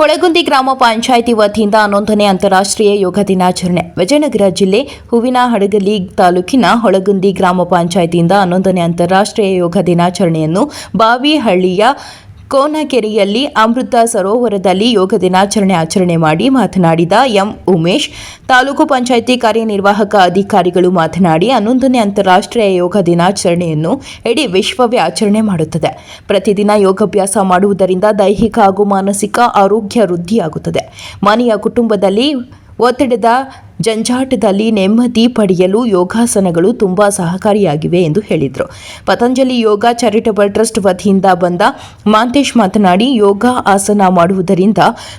ಹೊಳಗುಂದಿ ಗ್ರಾಮ ಪಂಚಾಯಿತಿ ವತಿಯಿಂದ ಹನ್ನೊಂದನೇ ಅಂತಾರಾಷ್ಟ್ರೀಯ ಯೋಗ ದಿನಾಚರಣೆ. ವಿಜಯನಗರ ಜಿಲ್ಲೆ ಹೂವಿನ ಹಡಗಲಿ ತಾಲೂಕಿನ ಹೊಳಗುಂದಿ ಗ್ರಾಮ ಪಂಚಾಯಿತಿಯಿಂದ ಹನ್ನೊಂದನೇ ಅಂತಾರಾಷ್ಟ್ರೀಯ ಯೋಗ ದಿನಾಚರಣೆಯನ್ನು ಬಾವಿಹಳ್ಳಿಯ ಕೋನಕೆರೆಯಲ್ಲಿ ಅಮೃತ ಸರೋವರದಲ್ಲಿ ಯೋಗ ದಿನಾಚರಣೆ ಆಚರಣೆ ಮಾಡಿ ಮಾತನಾಡಿದ ಎಂ ಉಮೇಶ್, ತಾಲೂಕು ಪಂಚಾಯಿತಿ ಕಾರ್ಯನಿರ್ವಾಹಕ ಅಧಿಕಾರಿಗಳು ಮಾತನಾಡಿ, ಹನ್ನೊಂದನೇ ಅಂತಾರಾಷ್ಟ್ರೀಯ ಯೋಗ ದಿನಾಚರಣೆಯನ್ನು ಇಡೀ ವಿಶ್ವವೇ ಆಚರಣೆ ಮಾಡುತ್ತದೆ. ಪ್ರತಿದಿನ ಯೋಗಾಭ್ಯಾಸ ಮಾಡುವುದರಿಂದ ದೈಹಿಕ ಹಾಗೂ ಮಾನಸಿಕ ಆರೋಗ್ಯ ವೃದ್ಧಿಯಾಗುತ್ತದೆ. ಮನೆಯ ಕುಟುಂಬದಲ್ಲಿ ಒತ್ತಡದ ಜಂಜಾಟದಲ್ಲಿ ನೆಮ್ಮದಿ ಪಡೆಯಲು ಯೋಗಾಸನಗಳು ತುಂಬ ಸಹಕಾರಿಯಾಗಿವೆ ಎಂದು ಹೇಳಿದರು. ಪತಂಜಲಿ ಯೋಗ ಚಾರಿಟಬಲ್ ಟ್ರಸ್ಟ್ ವತಿಯಿಂದ ಬಂದ ಮಾಂತೇಶ್ ಮಾತನಾಡಿ, ಯೋಗ ಆಸನ ಮಾಡುವುದರಿಂದ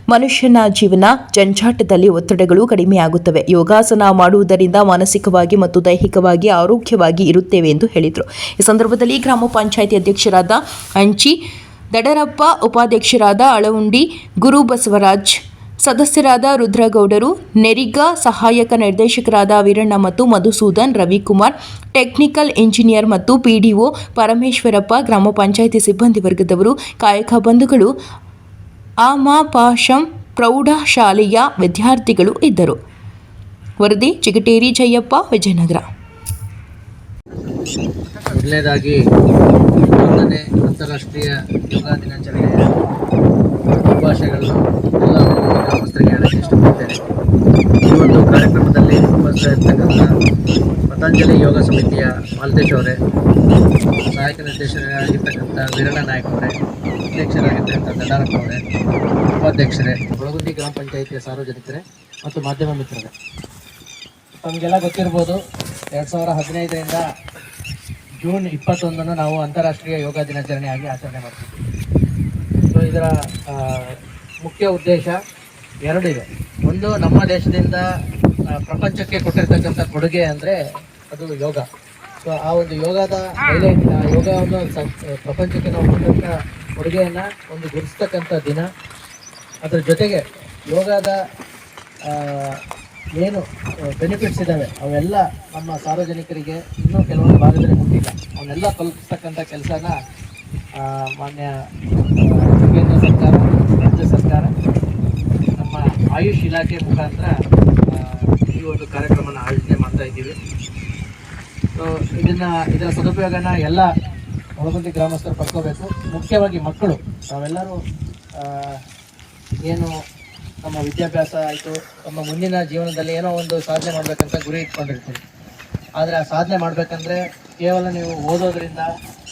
ಮನುಷ್ಯನ ಜೀವನ ಜಂಜಾಟದಲ್ಲಿ ಒತ್ತಡಗಳು ಕಡಿಮೆಯಾಗುತ್ತವೆ. ಯೋಗಾಸನ ಮಾಡುವುದರಿಂದ ಮಾನಸಿಕವಾಗಿ ಮತ್ತು ದೈಹಿಕವಾಗಿ ಆರೋಗ್ಯವಾಗಿ ಇರುತ್ತೇವೆ ಎಂದು ಹೇಳಿದರು. ಈ ಸಂದರ್ಭದಲ್ಲಿ ಗ್ರಾಮ ಪಂಚಾಯಿತಿ ಅಧ್ಯಕ್ಷರಾದ ಅಂಚಿ ದಡರಪ್ಪ, ಉಪಾಧ್ಯಕ್ಷರಾದ ಅಳವುಂಡಿ ಗುರು ಬಸವರಾಜ್ ಸದಸ್ಯರಾದ ರುದ್ರಗೌಡರು, ನೆರಿಗ ಸಹಾಯಕ ನಿರ್ದೇಶಕರಾದ ವೀರಣ್ಣ ಮತ್ತು ಮಧುಸೂದನ್, ರವಿಕುಮಾರ್, ಟೆಕ್ನಿಕಲ್ ಇಂಜಿನಿಯರ್ ಮತ್ತು ಪಿಡಿಒ ಪರಮೇಶ್ವರಪ್ಪ, ಗ್ರಾಮ ಪಂಚಾಯಿತಿ ಸಿಬ್ಬಂದಿ ವರ್ಗದವರು, ಕಾಯಕ ಬಂಧುಗಳು, ಆಮಾಪಾಶಂ ಪ್ರೌಢಶಾಲೆಯ ವಿದ್ಯಾರ್ಥಿಗಳು ಇದ್ದರು. ವರದಿ ಚಿಗಟೇರಿ ಜಯಪ್ಪ, ವಿಜಯನಗರ. ಮೊದಲನೇದಾಗಿ ಅಂತಾರಾಷ್ಟ್ರೀಯ ಯೋಗ ದಿನಾಚರಣೆಯ ಶುಭಾಶಯಗಳನ್ನು ಎಲ್ಲ ಗ್ರಾಮಸ್ಥರಿಗೆ ಹೇಳಕ್ಕೆ ಇಷ್ಟಪಡ್ತೇನೆ ಈ ಒಂದು ಕಾರ್ಯಕ್ರಮದಲ್ಲಿ ಇರ್ತಕ್ಕಂಥ ಪತಂಜಲಿ ಯೋಗ ಸಮಿತಿಯ ಮಾಲ್ತೇಶ್ ಅವರೇ, ಸಹಾಯಕ ನಿರ್ದೇಶಕರಾಗಿರ್ತಕ್ಕಂಥ ವೀರಣ್ಣ ನಾಯಕ್ ಅವರೇ, ಅಧ್ಯಕ್ಷರಾಗಿರ್ತಕ್ಕಂಥ ದಡಾರಪ್ಪ ಅವರೇ, ಉಪಾಧ್ಯಕ್ಷರೇ ಒಳಗುಂದಿ ಗ್ರಾಮ ಪಂಚಾಯಿತಿಯ ಸಾರ್ವಜನಿಕರೇ ಮತ್ತು ಮಾಧ್ಯಮ ಮಿತ್ರರೇ. ತಮಗೆಲ್ಲ ಗೊತ್ತಿರ್ಬೋದು, ಎರಡು ಸಾವಿರ ಹದಿನೈದರಿಂದ ಜೂನ್ ಇಪ್ಪತ್ತೊಂದನ್ನು ನಾವು ಅಂತಾರಾಷ್ಟ್ರೀಯ ಯೋಗ ದಿನಾಚರಣೆಯಾಗಿ ಆಚರಣೆ ಮಾಡ್ತೀವಿ. ಸೊ ಇದರ ಮುಖ್ಯ ಉದ್ದೇಶ ಎರಡಿದೆ ಒಂದು, ನಮ್ಮ ದೇಶದಿಂದ ಪ್ರಪಂಚಕ್ಕೆ ಕೊಟ್ಟಿರ್ತಕ್ಕಂಥ ಕೊಡುಗೆ ಅಂದರೆ ಅದು ಯೋಗ. ಸೊ ಆ ಒಂದು ಯೋಗದ ಹೈಲೈಟ್ ಆ ಯೋಗವನ್ನು ಪ್ರಪಂಚಕ್ಕೆ ನಾವು ಕೊಟ್ಟಂಥ ಕೊಡುಗೆಯನ್ನು ಒಂದು ಗುರುತಿಸ್ತಕ್ಕಂಥ ದಿನ. ಅದರ ಜೊತೆಗೆ ಯೋಗದ ಏನು ಬೆನಿಫಿಟ್ಸ್ ಇದ್ದಾವೆ ಅವೆಲ್ಲ ನಮ್ಮ ಸಾರ್ವಜನಿಕರಿಗೆ ಇನ್ನೂ ಕೆಲವೊಂದು ಭಾಗದಲ್ಲಿ ಮುಟ್ಟಿಲ್ಲ. ಅವನ್ನೆಲ್ಲ ತಲುಪಿಸ್ತಕ್ಕಂಥ ಕೆಲಸನ ಮಾನ್ಯ, ಕೇಂದ್ರ ಸರ್ಕಾರ, ರಾಜ್ಯ ಸರ್ಕಾರ, ನಮ್ಮ ಆಯುಷ್ ಇಲಾಖೆ ಮುಖಾಂತರ ಒಂದು ಕಾರ್ಯಕ್ರಮನ ಆಯೋಜನೆ ಮಾಡ್ತಾ ಇದ್ದೀವಿ. ಸೊ ಇದನ್ನ, ಇದರ ಸದುಪಯೋಗನ ಎಲ್ಲ ಒಳಗುಂದಿ ಗ್ರಾಮಸ್ಥರು ಪಡ್ಕೋಬೇಕು. ಮುಖ್ಯವಾಗಿ ಮಕ್ಕಳು. ನಾವೆಲ್ಲರೂ ಏನು ನಮ್ಮ ವಿದ್ಯಾಭ್ಯಾಸ ಆಯಿತು. ನಮ್ಮ ಮುಂದಿನ ಜೀವನದಲ್ಲಿ ಏನೋ ಒಂದು ಸಾಧನೆ ಮಾಡಬೇಕಂತ ಗುರಿ ಇಟ್ಕೊಂಡಿರ್ತೀವಿ. ಆದರೆ ಆ ಸಾಧನೆ ಮಾಡಬೇಕಂದ್ರೆ ಕೇವಲ ನೀವು ಓದೋದ್ರಿಂದ,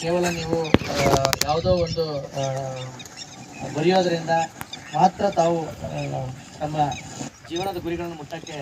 ಕೇವಲ ನೀವು ಯಾವುದೋ ಒಂದು ಬರೆಯೋದ್ರಿಂದ ಮಾತ್ರ ತಾವು ತಮ್ಮ ಜೀವನದ ಗುರಿಗಳನ್ನು ಮುಟ್ಟಕ್ಕೆ